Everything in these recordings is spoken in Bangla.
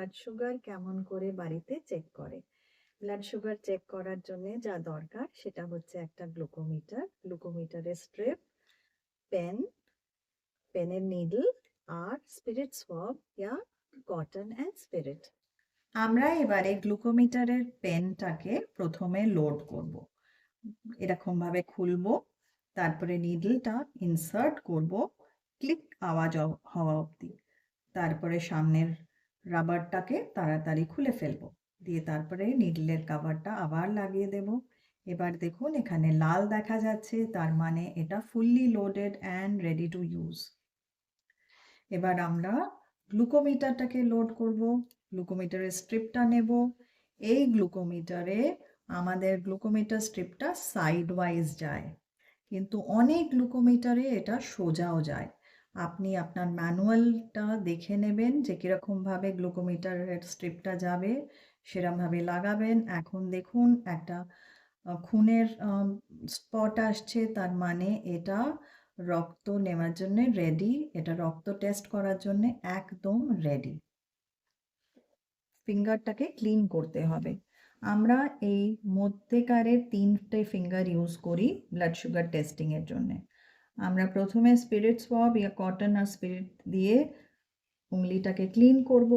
ব্লাড সুগার কেমন করে বাড়িতে চেক করে? ব্লাড সুগার চেক করার জন্য যা দরকার সেটা হচ্ছে একটা গ্লুকোমিটার গ্লুকোমিটারের স্ট্রিপ পেন পেনের নিডল আর স্পিরিট সোয়াব ইয়া কটন অ্যান্ড স্পিরিট আমরা এবারে গ্লুকোমিটারের পেনটাকে প্রথমে লোড করব। এরকম ভাবে খুলবো, তারপরে নিডলটা ইনসার্ট করব ক্লিক আওয়াজ হওয়া অবধি। তারপরে সামনের রাবারটাকে তাড়াতাড়ি খুলে ফেলব। দিয়ে তারপরে নিডলের কাভারটা আবার লাগিয়ে দেব। এবার দেখুন, এখানে লাল দেখা যাচ্ছে, তার মানে এটা fully loaded and ready to use এবার আমরা গ্লুকোমিটারটাকে লোড করব গ্লুকোমিটারের স্ট্রিপটা নেব। এই গ্লুকোমিটারে আমাদের গ্লুকোমিটার স্ট্রিপটা সাইড ওয়াইজ যায়। কিন্তু অনেক গ্লুকোমিটারে এটা সোজাও যায়। আপনি আপনার ম্যানুয়ালটা দেখে নেবেন যে কীরকমভাবে গ্লুকোমিটারের স্ট্রিপটা যাবে সেরমভাবে লাগাবেন। এখন দেখুন একটা খুনের স্পট আসছে, তার মানে এটা রক্ত নেওয়ার জন্যে রেডি এটা রক্ত টেস্ট করার জন্য একদম রেডি ফিঙ্গারটাকে ক্লিন করতে হবে। আমরা এই মধ্যেকারের তিনটে ফিঙ্গার ইউজ করি ব্লাড সুগার টেস্টিংয়ের জন্য। আমরা প্রথমে স্পিরিট সোয়াব ইয়া কটন আর স্পিরিট দিয়ে উংলিটাকে ক্লিন করব।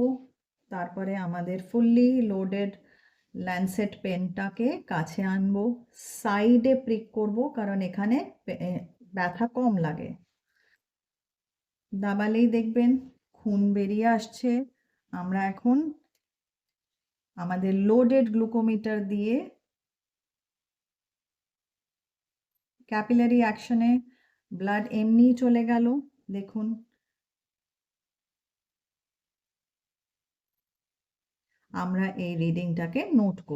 তারপরে আমাদের ফুললি লোডেড ল্যান্সেট পেনটাকে কাছে আনব। সাইডে প্রিক করব কারণ এখানে ব্যথা কম লাগে। দাবালেই দেখবেন খুন বেরিয়ে আসছে। আমরা এখন আমাদের লোডেড গ্লুকোমিটার দিয়ে ক্যাপিলারি অ্যাকশনে ব্লাড এমনিই চলে গেল দেখুন। আমরা এই রিডিংটাকে নোট করি।